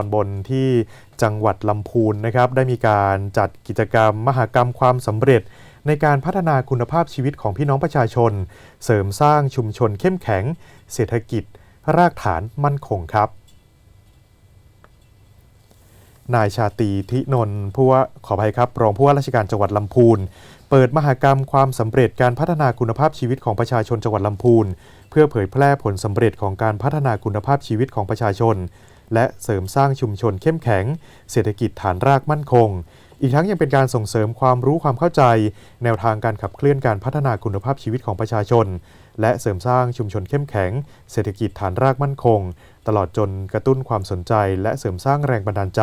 ตอนบนที่จังหวัดลำพูนนะครับได้มีการจัดกิจกรรมมหกรรมความสำเร็จ ในการพัฒนาคุณภาพชีวิตของพี่น้องประชาชน เสริมสร้างชุมชนเข้มแข็ง เศรษฐกิจ รากฐานมั่นคงครับ นายชาตีทินนท์ผู้ว่าขออภัยครับ รองผู้ว่าราชการจังหวัดลำพูน เปิดมหกรรมความสำเร็จการพัฒนาคุณภาพชีวิตของประชาชนจังหวัดลำพูน เพื่อเผยแพร่ผลสำเร็จของการพัฒนาคุณภาพชีวิตของประชาชน และเสริมสร้างชุมชนเข้มแข็ง เศรษฐกิจฐานรากมั่นคง อีกทั้งยังเป็นการส่งเสริมความรู้ความเข้าใจ แนวทางการขับเคลื่อนการพัฒนาคุณภาพชีวิตของประชาชน และเสริมสร้างชุมชนเข้มแข็ง เศรษฐกิจฐานรากมั่นคง ตลอดจนกระตุ้นความสนใจ และเสริมสร้างแรงบันดาลใจ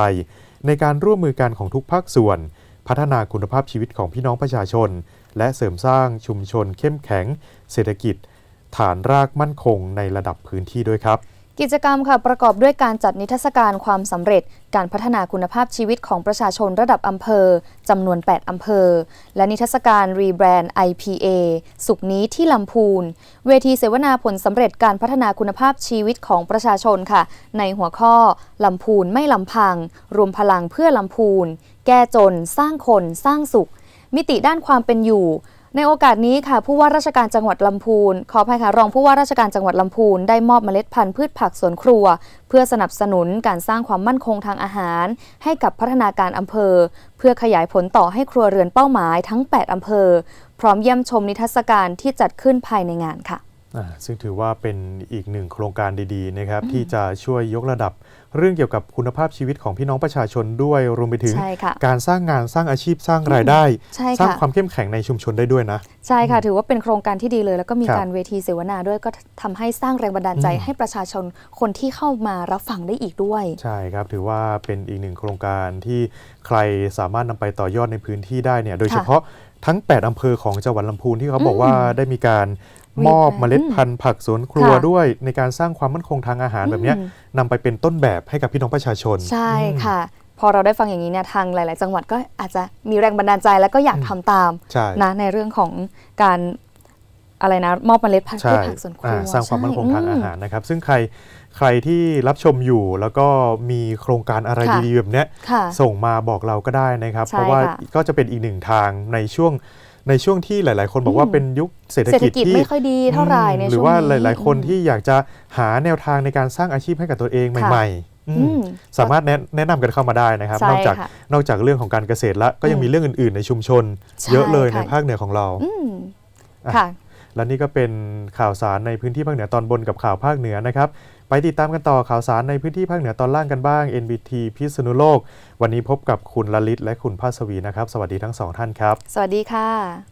ในการร่วมมือกันของทุกภาคส่วน พัฒนาคุณภาพชีวิตของพี่น้องประชาชน และเสริมสร้างชุมชนเข้มแข็ง เศรษฐกิจ ฐานรากมั่นคงในระดับพื้นที่ด้วยครับ กิจกรรมค่ะประกอบด้วยการจัดนิทรรศการความสำเร็จ การพัฒนาคุณภาพชีวิตของประชาชนระดับอำเภอจำนวน 8 อำเภอ และนิทรรศการรีแบรนด์ IPA สุขนี้ที่ลำพูน เวทีเสวนาผลสำเร็จการพัฒนาคุณภาพชีวิตของประชาชนค่ะ ในหัวข้อลำพูนไม่ลำพัง รวมพลังเพื่อลำพูน แก้จน สร้างคน สร้างสุข มิติด้านความเป็นอยู่ ในโอกาสนี้ค่ะผู้ว่าราชการจังหวัดลำพูนขออภัยค่ะรองผู้ว่าราชการจังหวัดลำพูนได้มอบเมล็ดพันธุ์พืชผักสวนครัว เพื่อสนับสนุนการสร้างความมั่นคงทางอาหาร ให้กับพัฒนาการอำเภอ เพื่อขยายผลต่อให้ครัวเรือนเป้าหมายทั้ง 8อำเภอ พร้อมเยี่ยมชมนิทรรศการที่จัดขึ้นภายในงานค่ะ ซึ่งถือว่าเป็นอีกหนึ่งโครงการดีๆนะครับที่จะช่วยยกระดับเรื่องเกี่ยวกับคุณภาพชีวิตของพี่น้องประชาชนด้วยรวมไปถึงใช่ค่ะการสร้างงานสร้างอาชีพสร้างรายได้ใช่สร้างค่ะความเข้มแข็งในชุมชนได้ด้วยนะ ใช่ค่ะ ถือว่าเป็นโครงการที่ดีเลย แล้วก็มีครับการเวทีเสวนาด้วยก็ทำให้สร้างแรงบันดาลใจอืมให้ประชาชนคนที่เข้ามารับฟังได้อีกด้วย ใช่ครับถือว่าเป็นอีกหนึ่งโครงการที่ใครสามารถนำไปต่อยอดในพื้นที่ได้เนี่ยโดยเฉพาะทั้ง 8 อำเภอของจังหวัดลำพูนที่เขาบอกว่าได้มีการ มอบเมล็ดพันธุ์ผักสวนครัวค่ะด้วยในการสร้างความมั่นคงทางอาหารแบบเนี้ยอืมนำไปเป็นต้นแบบให้กับพี่น้องประชาชน ใช่ค่ะ พอเราได้ฟังอย่างนี้เนี่ยทางหลาย ๆ จังหวัดก็อาจจะมีแรงบันดาลใจแล้วก็อยากทำตามใช่นะในเรื่องของการอะไรนะมอบเมล็ดพันธุ์พืใช่ชผักสวนครัอ่าวสร้างความมั่นคงทางอาใช่หารนะครับ ซึ่งใครใครที่รับชมอยู่แล้วก็มีโครงการอะไรค่ะดีๆแบบเนี้ยค่ะส่งมาบอกเราก็ได้นะครับใช่เพราะว่าค่ะก็จะเป็นอีกหนึ่งทางในช่วง ในช่วงที่หลาย ๆ คนบอกว่าอืมเป็นยุคเศรษฐเศรษฐกิจกิจที่ไม่ค่อยดีเท่าไหร่ในหรืช่อวงว่านี้หลาย ๆ คนที่อยากจะหาแนวทางในการสร้างอาชีพให้กับตัวเองใหม่ๆอืมอืมสามารถแนะแนะนำกันเข้ามาได้นะครับใช่นอกจากค่ะนอกจากเรื่องของการเกษตรแล้วก็ยังอืมมีเรื่องอื่น ๆ ในชุมชนใช่เยอะเลยในค่ะภาคเหนือของเราอืมอะค่ะ และนี่ก็เป็นข่าวสารในพื้นที่ภาคเหนือตอนบนกับข่าวภาคเหนือนะครับ ไปติดตามกันต่อข่าวสารในพื้นที่ภาคเหนือตอนล่างกันบ้าง NBT พิษณุโลก วันนี้พบกับคุณลลิตและคุณภาสวีนะครับ สวัสดีทั้งสองท่านครับ สวัสดีค่ะ